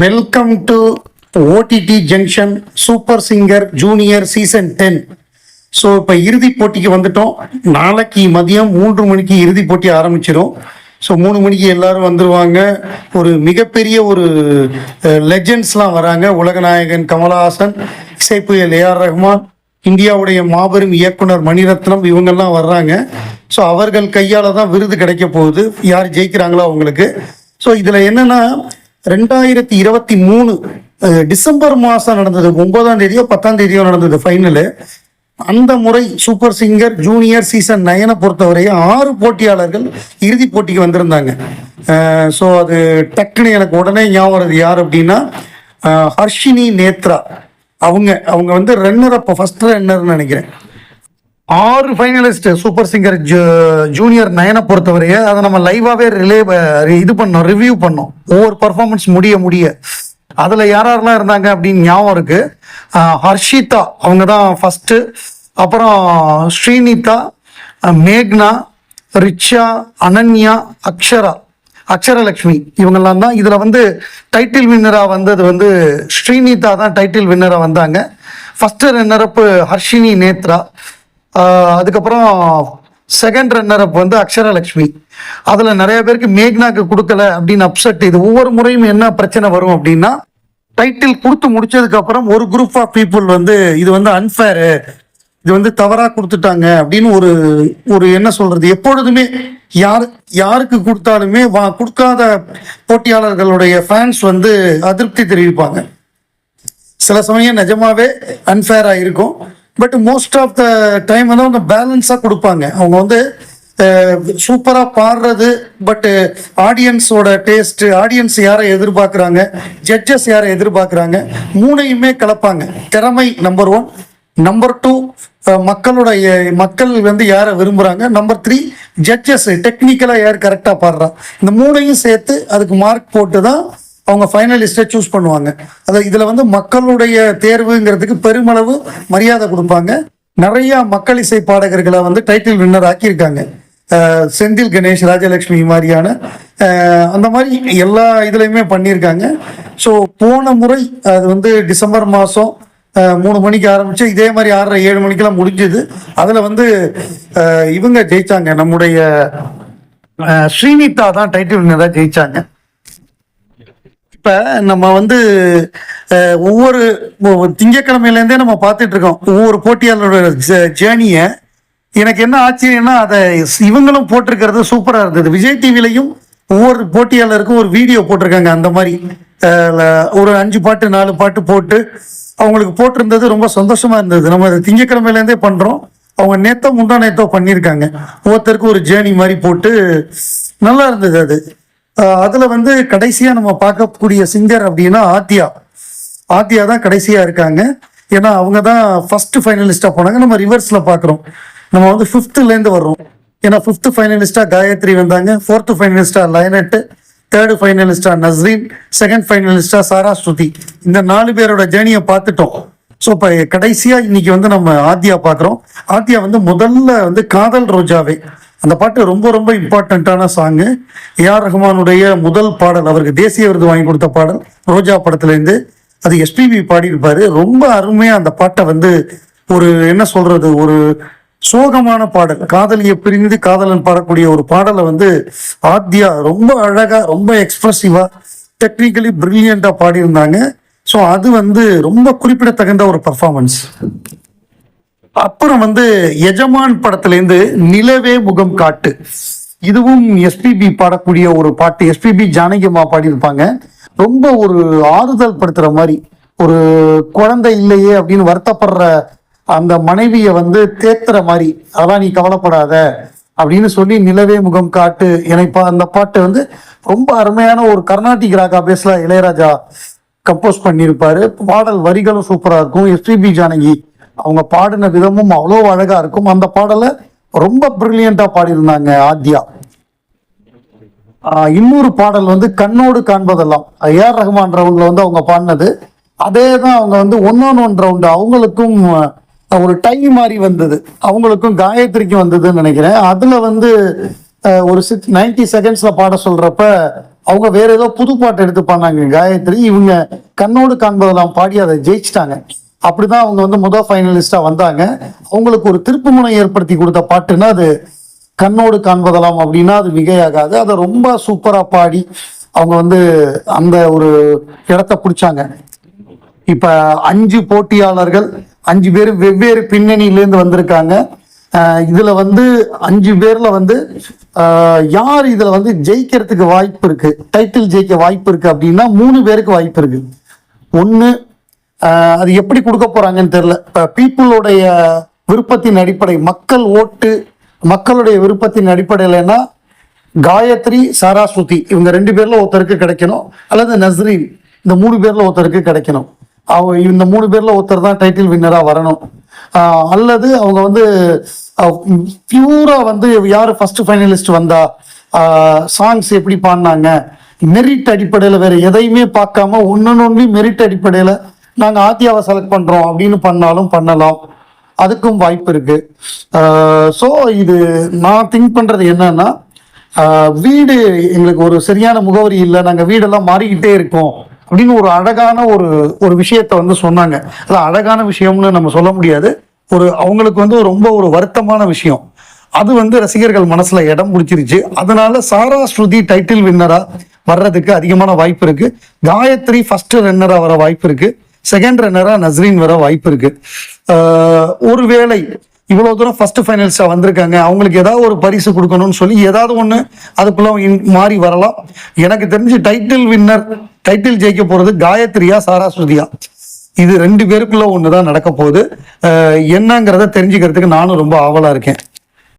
Welcome to OTT junction super singer junior season ten so இப்போ இறுதிப் போட்டிக்கு வந்துட்டோம். நாளைக்கு மதியம் மூன்று மணிக்கு இறுதிப் போட்டி ஆரம்பிச்சிடும் ஸோ மூணு மணிக்கு எல்லாரும் வந்துருவாங்க. ஒரு மிகப்பெரிய ஒரு லெஜெண்ட்ஸ்லாம் வராங்க. உலகநாயகன் கமலஹாசன் இசைப்புயல் ஏஆர் ரஹ்மான் இந்தியாவுடைய மாபெரும் இயக்குனர் மணிரத்னம் இவங்கெல்லாம் வர்றாங்க. ஸோ அவர்கள் கையால் தான் விருது கிடைக்க போகுது. யார் ஜெயிக்கிறாங்களோ அவங்களுக்கு. ஸோ இதில் என்னென்னா ரெண்டாயிரத்தி இருபத்தி மூணு டிசம்பர் மாதம் நடந்தது ஒன்பதாம் தேதியோ பத்தாம் தேதியோ நடந்தது ஃபைனலு அந்த முறை சூப்பர் சிங்கர் ஜூனியர் சீசன் நயனை பொறுத்தவரைய ஆறு போட்டியாளர்கள் இறுதிப் போட்டிக்கு வந்திருந்தாங்க. ஸோ அது டக்குன்னு எனக்கு உடனே ஞாபகம் வருது யார் அப்படின்னா ஹர்ஷினி நேத்ரா. அவங்க அவங்க வந்து ரன்னர் அப்போ ஃபர்ஸ்ட் ரன்னர்னு நினைக்கிறேன். ஆறு ஃபைனலிஸ்ட் சூப்பர் சிங்கர் ஜூனியர் நயனை பொறுத்தவரையே அதை நம்ம லைவாகவே ரிலே இது பண்ணோம் ரிவ்யூ பண்ணோம். ஒவ்வொரு பர்ஃபார்மன்ஸ் முடிய முடிய. அதில் யார் யாரெல்லாம் இருந்தாங்க அப்படின்னு ஞாபகம் இருக்கு. ஹர்ஷிதா அவங்க தான் ஃபஸ்ட்டு அப்புறம் ஸ்ரீனிதா மேக்னா ரிச்சா அனன்யா அக்ஷரா. அக்ஷரலக்ஷ்மி இவங்கெல்லாம் தான் இதில் வந்து டைட்டில் வின்னராக வந்தது வந்து ஸ்ரீனிதா தான் டைட்டில் வின்னராக வந்தாங்க. First runner up Harshini Nethra. அதுக்கப்புறம் செகண்ட் ரன்னர் அப் வந்து அக்ஷரலக்ஷ்மி அதில் நிறைய பேருக்கு மேக்னாக்கு கொடுக்கல அப்படின்னு அப்செட் இது ஒவ்வொரு முறையும் என்ன பிரச்சனை வரும் அப்படின்னா டைட்டில் கொடுத்து முடிச்சதுக்கு அப்புறம் ஒரு குரூப் ஆஃப் பீப்புள் வந்து இது வந்து அன்ஃபேரு இது வந்து தவறாக கொடுத்துட்டாங்க அப்படின்னு ஒரு ஒரு என்ன சொல்றது எப்பொழுதுமே யார் யாருக்கு கொடுத்தாலுமே வா கொடுக்காத போட்டியாளர்களுடைய ஃபேன்ஸ் வந்து அதிருப்தி தெரிவிப்பாங்க. சில சமயம் நிஜமாவே அன்ஃபேராக இருக்கும். But most of the time வந்து அவங்க பேலன்ஸாக கொடுப்பாங்க. அவங்க வந்து சூப்பராக பாடுறது பட்டு ஆடியன்ஸோட டேஸ்ட் ஆடியன்ஸ் யாரை எதிர்பார்க்குறாங்க ஜட்ஜஸ் யாரை எதிர்பார்க்குறாங்க மூணையுமே கலப்பாங்க. திறமை நம்பர் ஒன் நம்பர் டூ மக்களுடைய மக்கள் வந்து யாரை விரும்புகிறாங்க நம்பர் த்ரீ ஜட்ஜஸ் டெக்னிக்கலாக யார் கரெக்டாக பாடுறா? இந்த மூணையும் சேர்த்து அதுக்கு மார்க் போட்டு தான் அவங்க ஃபைனலிஸ்ட்டை சூஸ் பண்ணுவாங்க. அது இதில் வந்து மக்களுடைய தேர்வுங்கிறதுக்கு பெருமளவு மரியாதை கொடுப்பாங்க. நிறையா மக்கள் இசை பாடகர்களை வந்து டைட்டில் வின்னர் ஆக்கியிருக்காங்க. செந்தில் கணேஷ் ராஜலட்சுமி மாதிரியான அந்த மாதிரி எல்லா இதுலையுமே பண்ணியிருக்காங்க. ஸோ போன முறை அது வந்து டிசம்பர் மாதம் மூணு மணிக்கு ஆரம்பித்து இதே மாதிரி ஆறரை ஏழு மணிக்கெல்லாம் முடிஞ்சது. அதில் வந்து இவங்க ஜெயிச்சாங்க. நம்முடைய ஸ்ரீனிதா தான் டைட்டில் வின்னராக ஜெயிச்சாங்க. இப்ப நம்ம வந்து ஒவ்வொரு திங்கக்கிழமையிலேருந்தே நம்ம பார்த்துட்டு இருக்கோம் ஒவ்வொரு போட்டியாளரோட ஜேர்னியை. எனக்கு என்ன ஆச்சரியம்னா அதை இவங்களும் போட்டிருக்கிறது சூப்பராக இருந்தது. விஜய் டிவிலையும் ஒவ்வொரு போட்டியாளருக்கும் ஒரு வீடியோ போட்டிருக்காங்க அந்த மாதிரி. ஒரு அஞ்சு பாட்டு நாலு பாட்டு போட்டு அவங்களுக்கு போட்டிருந்தது ரொம்ப சந்தோஷமா இருந்தது. நம்ம திங்கக்கிழமையிலேருந்தே திங்கட்கிழமையிலேருந்தே பண்றோம். அவங்க நேத்தோ முந்தா நேத்தோ பண்ணியிருக்காங்க. ஒவ்வொருத்தருக்கும் ஒரு ஜேர்னி மாதிரி போட்டு நல்லா இருந்தது அது. அதுல வந்து கடைசியா நம்ம பார்க்கக்கூடிய சிங்கர் அப்படின்னா ஆத்யா. ஆத்யா தான் கடைசியா இருக்காங்க. ஏன்னா அவங்க தான் ஃபர்ஸ்ட் ஃபைனலிஸ்டா போனாங்க. நம்ம ரிவர்ஸ்ல பாக்குறோம் நம்ம வந்து ஃபிஃப்த்ல இருந்து வர்றோம். ஏன்னா ஃபிஃப்த் ஃபைனலிஸ்டா காயத்ரி வந்தாங்க. ஃபோர்த் ஃபைனலிஸ்டா லயனட்டு தேர்டு ஃபைனலிஸ்டா நஸ்ரீன். செகண்ட் ஃபைனலிஸ்டா சாரா ஸ்ருதி. இந்த நாலு பேரோட ஜேர்னியை பார்த்துட்டோம். ஸோ இப்போ கடைசியா இன்னைக்கு வந்து நம்ம ஆத்யா பார்க்குறோம். ஆத்யா வந்து முதல்ல வந்து காதல் ரோஜாவே. அந்த பாட்டு ரொம்ப ரொம்ப இம்பார்ட்டண்ட்டான சாங்கு ஏஆர் ரஹ்மானுடைய முதல் பாடல் அவருக்கு தேசிய விருது வாங்கி கொடுத்த பாடல் ரோஜா படத்துலேருந்து அது எஸ்பிபி பாடியிருப்பாரு. ரொம்ப அருமையாக அந்த பாட்டை வந்து ஒரு என்ன சொல்றது ஒரு சோகமான பாடல். காதலியை பிரிந்து காதலன் பாடக்கூடிய ஒரு பாடலை வந்து ஆத்யா ரொம்ப அழகா ரொம்ப எக்ஸ்பிரசிவா டெக்னிக்கலி பிரில்லியண்டா பாடியிருந்தாங்க. ஸோ அது வந்து ரொம்ப குறிப்பிடத்தகுந்த ஒரு பர்ஃபார்மன்ஸ் அப்புறம் வந்து எஜமான் படத்துலேருந்து நிலவே முகம் காட்டு. இதுவும் எஸ்பிபி பாடக்கூடிய ஒரு பாட்டு. எஸ்பிபி ஜானகியம்மா பாடியிருப்பாங்க. ரொம்ப ஒரு ஆறுதல் படுத்துற மாதிரி. ஒரு குழந்தை இல்லையே அப்படின்னு வருத்தப்படுற அந்த மனைவியை வந்து தேத்துற மாதிரி. அதான் நீ கவலைப்படாத அப்படின்னு சொல்லி நிலவே முகம் காட்டு. எனக்கு அந்த பாட்டு வந்து ரொம்ப அருமையான ஒரு கர்நாடிக் ராகா பேஸ்ல இளையராஜா கம்போஸ் பண்ணியிருப்பாரு. பாடல் வரிகளும் சூப்பராக இருக்கும். எஸ்பிபி ஜானகி அவங்க பாடின விதமும் அவ்வளோ அழகாக இருக்கும். அந்த பாடலை ரொம்ப ப்ரில்லியண்ட்டாக பாடியிருந்தாங்க ஆத்யா. இன்னொரு பாடல் வந்து கண்ணோடு காண்பதெல்லாம். ஏஆர் ரஹ்மான் வந்து அவங்க பாடினது. அதே தான் அவங்க வந்து ஒன் ஒன் ரவுண்டு அவங்களுக்கும் ஒரு டை மாதிரி வந்தது. அவங்களுக்கும் காயத்ரிக்கும் வந்ததுன்னு நினைக்கிறேன். அதில் வந்து ஒரு சிக்ஸ் நைன்டி செகண்ட்ஸில் பாட சொல்கிறப்ப அவங்க வேற ஏதோ புது பாட்டு எடுத்து பாடினாங்க காயத்ரி. இவங்க கண்ணோடு காண்பதெல்லாம் பாடி அதை ஜெயிச்சிட்டாங்க. அப்படிதான் அவங்க வந்து முதல் ஃபைனலிஸ்டா வந்தாங்க. அவங்களுக்கு ஒரு திருப்புமுனை ஏற்படுத்தி கொடுத்த பாட்டுன்னா அது கண்ணோடு காண்பதெல்லாம் அப்படின்னா அது மிகையாகாது. அதை ரொம்ப சூப்பரா பாடி அவங்க வந்து அந்த ஒரு இடத்த பிடிச்சாங்க. இப்ப அஞ்சு போட்டியாளர்கள் அஞ்சு பேர் வெவ்வேறு பின்னணியிலேருந்து வந்திருக்காங்க. இதுல வந்து அஞ்சு பேர்ல வந்து யார் இதுல வந்து ஜெயிக்கிறதுக்கு வாய்ப்பு இருக்கு? டைட்டில் ஜெயிக்க வாய்ப்பு இருக்கு அப்படின்னா மூணு பேருக்கு வாய்ப்பு இருக்கு. ஒன்று அது எப்படி கொடுக்க போறாங்கன்னு தெரியல. இப்ப பீப்புளுடைய விருப்பத்தின் அடிப்படை மக்கள் ஓட்டு மக்களுடைய விருப்பத்தின் அடிப்படையிலன்னா காயத்ரி சாராஸ்வதி இவங்க ரெண்டு பேர்ல ஒருத்தருக்கு கிடைக்கணும். அல்லது நஸ்ரீன் இந்த மூணு பேர்ல ஒருத்தருக்கு கிடைக்கணும். அவங்க இந்த மூணு பேர்ல ஒருத்தர் தான் டைட்டில் வின்னரா வரணும். அல்லது அவங்க வந்து பியூரா வந்து யாரு ஃபர்ஸ்ட் ஃபைனலிஸ்ட் வந்தா சாங்ஸ் எப்படி பாடினாங்க? மெரிட் அடிப்படையில் வேற எதையுமே பார்க்காம ஒன்னொன்னு மெரிட் அடிப்படையில் நாங்கள் ஆத்தியாவை செலக்ட் பண்ணுறோம் அப்படின்னு பண்ணாலும் பண்ணலாம். அதுக்கும் வாய்ப்பு இருக்கு. ஸோ இது நான் திங்க் பண்ணுறது என்னன்னா வீடு எங்களுக்கு ஒரு சரியான முகவரி இல்லை நாங்கள் வீடெல்லாம் மாறிக்கிட்டே இருக்கோம் அப்படின்னு ஒரு அழகான ஒரு ஒரு விஷயத்த வந்து சொன்னாங்க. அது அழகான விஷயம்னு நம்ம சொல்ல முடியாது. ஒரு அவங்களுக்கு வந்து ரொம்ப ஒரு வருத்தமான விஷயம். அது வந்து ரசிகர்கள் மனசுல இடம் பிடிச்சிருச்சு. அதனால சாரா ஸ்ருதி டைட்டில் வின்னரா வர்றதுக்கு அதிகமான வாய்ப்பு இருக்கு. காயத்ரி ஃபர்ஸ்ட் ரன்னரா வர வாய்ப்பு இருக்கு. செகண்ட் ரன்னராக நஸ்ரீன் வர வாய்ப்பு இருக்கு. ஒருவேளை இவ்வளோ தூரம் ஃபர்ஸ்ட் ஃபைனல்ஸாக வந்திருக்காங்க. அவங்களுக்கு ஏதாவது ஒரு பரிசு கொடுக்கணும்னு சொல்லி ஏதாவது ஒன்று அதுக்குள்ள இன்- மாறி வரலாம். எனக்கு தெரிஞ்சு டைட்டில் வின்னர் டைட்டில் ஜெயிக்க போகிறது காயத்ரியா சாராஸ்வதியா இது ரெண்டு பேருக்குள்ள ஒண்ணுதான் நடக்க போகுது. என்னங்கிறத தெரிஞ்சுக்கிறதுக்கு நானும் ரொம்ப ஆவலாக இருக்கேன்.